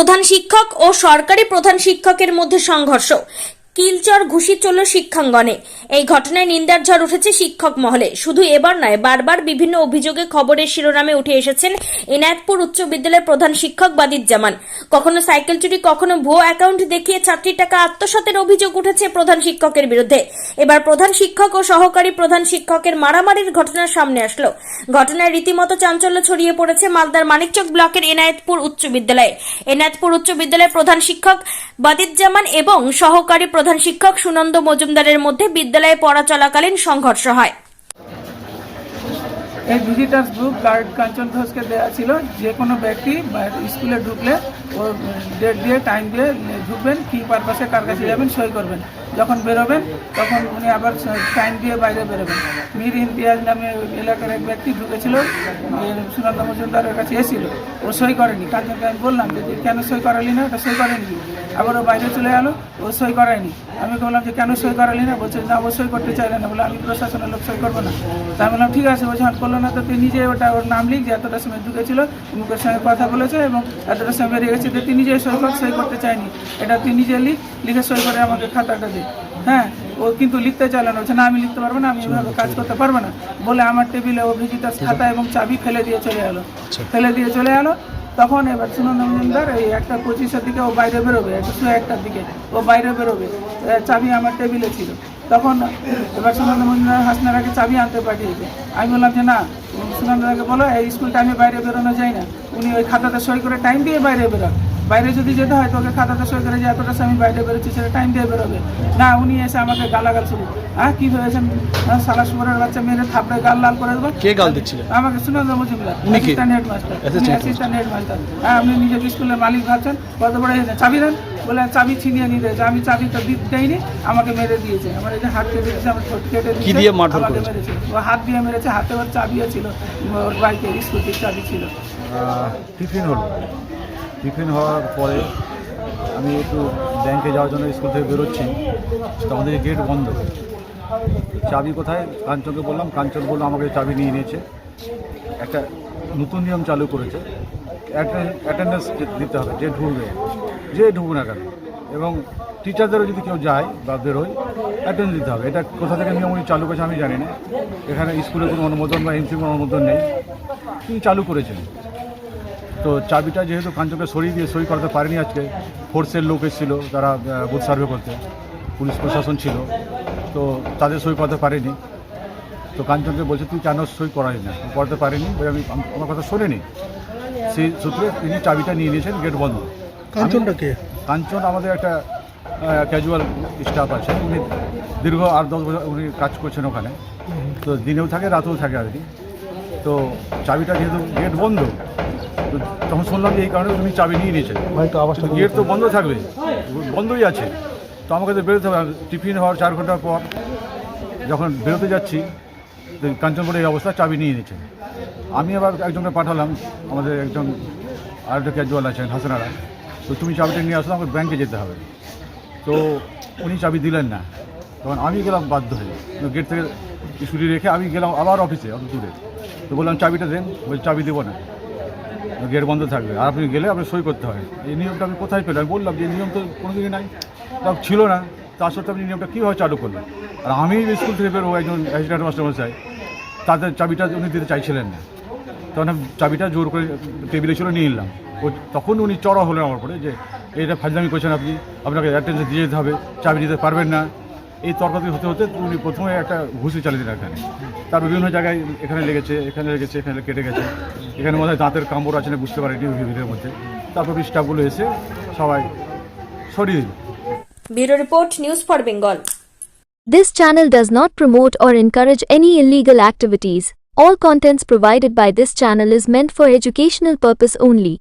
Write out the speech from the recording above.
প্রধান শিক্ষক ও সরকারি প্রধান শিক্ষকের মধ্যে সংঘর্ষ। কিলচর ঘুষি চলল শিক্ষাঙ্গনে। এই ঘটনায় নিন্দার ঝড় উঠেছে শিক্ষক মহলে। শুধু এবার নয়, বারবার বিভিন্ন অভিযোগে খবরের শিরোনামে উঠে এসেছেন এনায়তপুর উচ্চ বিদ্যালয়ের প্রধান শিক্ষক বাদিজ্জামান। কখনো সাইকেল চুরি, কখনো ভুয়ো অ্যাকাউন্ট দেখিয়ে ছাত্রীর টাকা আত্মসাতের অভিযোগ উঠেছে প্রধান শিক্ষকের বিরুদ্ধে। এবার প্রধান শিক্ষক ও সহকারী প্রধান শিক্ষকের মারামারির ঘটনা সামনে আসলো। ঘটনায় রীতিমতো চাঞ্চল্য ছড়িয়ে পড়েছে মালদার মানিকচক ব্লকের এনায়েতপুর উচ্চ বিদ্যালয়ে। এনায়েতপুর উচ্চ বিদ্যালয়ের প্রধান শিক্ষক বাদিজ্জামান এবং সহকারী প্রধান শিক্ষক সুনন্দ মজুমদারের মধ্যে বিদ্যালয়ে পড়া চলাকালীন সংঘর্ষ হয়। এই ভিজিটার্স গ্রুপ গার্ড কাঞ্চন ঘোষকে দেওয়া ছিল যে কোনো ব্যক্তি স্কুলে ঢুকলে ও ডেট দিয়ে টাইম দিয়ে ঢুকবেন, কী পারপাসে কার কাছে যাবেন, সই করবেন। যখন বেরোবেন, তখন উনি আবার টাইম দিয়ে বাইরে বেরোবেন। মীর ইমতিয়াজ নামে এলাকার এক ব্যক্তি ঢুকেছিল সুনন্দ মজুমদারের কাছে এসেছিল। ও সই করেনি। কাঞ্চনকে আমি বললাম যে কেন সই করালি না, ওটা সই করেনি আবার ও বাইরে চলে গেলো ও সই করায়নি। আমি বললাম যে কেন সই করালি না বলছে না ও সই করতে চাইলে না। বলে আমি প্রশাসনের লোক সই করব না? তা আমি বললাম ঠিক আছে ও যখন করল না। তো তুই নিজে ওটা ওর নাম লিখ যে এতটা সময় ঢুকেছিল মুখের সঙ্গে কথা বলেছে এবং এতটা সময় বেরিয়ে গেছে যে তুই নিজে সই কর সই করতে চাইনি। এটা তুই নিজে লিখ লিখে সই করে আমাকে খাতাটা দে। হ্যাঁ ও কিন্তু লিখতে চাইলে না। বলছে না আমি লিখতে পারব না আমি এভাবে কাজ করতে পারব না। বলে আমার টেবিলে ও ভিজিটার্স খাতা এবং চাবি ফেলে দিয়ে চলে গেলো ফেলে দিয়ে চলে গেলো তখন এবার সুনন্দ মজুমদার এই একটা পঁচিশের দিকে ও বাইরে বেরোবে, একটা শুয়ে একটার দিকে, ও বাইরে বেরোবে। চাবি আমার টেবিলে ছিল। তখন এবার সুনন্দ মজুমদার হাসনারাকে চাবি আনতে পাঠিয়েছে। আমি বললাম যে, না সুনন্দদাকে বলো, এই স্কুল টাইমে বাইরে বেরোনো যায় না। উনি ওই খাতাতে সই করে টাইম দিয়ে বাইরে বেরোন। বাইরে যদি যেতে হয় তোকে খাতাতে সই করে যে এতটা সময় বাইরে বেরোচ্ছি সেটা টাইম দিয়ে বেরোবে। না উনি এসে আমাকে গালাগাল শুরু হ্যাঁ কী ভেবেছেন হ্যাঁ, সালা সুবরের বাচ্চা মেরে থাপড়ে গাল লাল করে দেবো? কে গাল দিচ্ছিলেন আমাকে সুনন্দ মজুমদার উনি কে? অ্যাসিস্ট্যান্ট হেডমাস্টার অ্যাসিস্ট্যান্ট হেডমাস্টার হ্যাঁ আপনি নিজের স্কুলের মালিক ভাবছেন কত বড় হয়েছে চাবি দেন? বলে চাবি ছিনিয়ে নিয়ে দিয়েছে আমি চাবি তো দি- দেইনি আমাকে মেরে দিয়েছে। আমার এই যে হাত কেটে দিয়েছে আমার ঠোঁট কেটে দিয়েছে দিয়ে মারধর আমাকে করেছে? মেরেছে। ও হাত দিয়ে মেরেছে হাতে ওর চাবিও ছিল ওর বাইকে স্কুটির চাবি ছিল। টিফিন হলো। টিফিন হওয়ার পরে আমি একটু ব্যাংকে যাওয়ার জন্য স্কুল থেকে বেরোচ্ছি। তো আমাদের গেট বন্ধ। চাবি কোথায়? কাঞ্চনকে বললাম। কাঞ্চন বলল, আমাকে চাবি নিয়ে নিয়েছে। একটা নতুন নিয়ম চালু করেছে। অ্যাটেন্ডেন্স দিতে হবে, যে ঢুকবে। যে ঢুকবে না কেন? এবং টিচারদেরও যদি কেউ যায় বা বেরোয় অ্যাটেন্ডেন্স দিতে হবে। এটা কোথা থেকে নিয়ম উনি চালু করেছে আমি জানি না। এখানে স্কুলে কোনো অনুমোদন বা এমসি অনুমোদন নেই। তিনি চালু করেছেন। তো চাবিটা যেহেতু কাঞ্চনকে সরিয়ে দিয়ে সই করাতে পারেনি আজকে ফোর্সের লোক এসেছিল তারা বুথ সার্ভে করতে। পুলিশ প্রশাসন ছিল তো তাদের সই করাতে পারেনি। তো কাঞ্চনকে বলছে তুই কেন সই করাই না? করতে পারেনি? ওই আমি আমার কথা শোনেনি। সেই সূত্রে তিনি চাবিটা নিয়ে নিয়েছেন গেট বন্ধ। কাঞ্চনটা কে? কাঞ্চন আমাদের একটা ক্যাজুয়াল স্টাফ আছে উনি দীর্ঘ আট দশ বছর উনি কাজ করছেন ওখানে। তো দিনেও থাকে রাতেও থাকে আর কি। তো চাবিটা যেহেতু গেট বন্ধ তো তখন শুনলাম যে এই কারণে তুমি চাবি নিয়ে হয়তো আওয়াজটা গেট তো বন্ধ থাকবে বন্ধই আছে। তো আমাকে তো বেরোতে হবে টিফিন হওয়ার চার ঘণ্টার পর যখন বেরোতে যাচ্ছি তো কাঞ্চনপুরে এই অবস্থা চাবি নিয়ে নিয়েছে। আমি আবার একজনকে পাঠালাম আমাদের একজন আরেকটা ক্যাজুয়াল আছেন হাসানারা তো তুমি চাবিটা নিয়ে আসলে আমাকে ব্যাংকে যেতে হবে। তো উনি চাবি দিলেন না। তখন আমি গেলাম বাধ্য হয়ে। গেট থেকে ছুটি রেখে আমি গেলাম আবার অফিসে অত দূরে। তো বললাম চাবিটা দেন। বলছি চাবি দেবো না। গেট বন্ধ থাকবে। আর আপনি গেলে আপনি সই করতে হয়। এই নিয়মটা আমি কোথায় পেলাম? আমি বললাম যে নিয়ম তো কোনো দিনই নাই। তা ছিল না। তার সত্ত্বেও আপনি নিয়মটা কীভাবে চালু করলেন? আর আমি স্কুল থেকে বেরোবো একজন অ্যাসিস্ট্যান্ট মাস্টার মশাই তাদের চাবিটা উনি দিতে চাইছিলেন না। তখন আমি চাবিটা জোর করে টেবিলে ছিল, নিয়ে নিলাম। ও তখন উনি চড়া হলেন আমার পরে যে এটা ফাজলামি করছেন আপনি। আপনাকে অ্যাটেন্ডেন্স দিয়ে যেতে হবে। চাবি দিতে পারবেন না। এই তর্কাতর্কি হতে হতে উনি প্রথমে একটা ঘুষি চালিয়ে দিলেন এখানে। তার বিভিন্ন জায়গায় এখানে লেগেছে এখানে লেগেছে এখানে কেটে গেছে। এখানে মধ্যে দাঁতের কামড় আছে না বুঝতে পারেনি ভিড়ের মধ্যে। তারপর স্টাফগুলো এসে সবাই সরিয়ে দিল। Bureau report news for Bengal. This channel does not promote or encourage any illegal activities. All contents provided by this channel is meant for educational purpose only.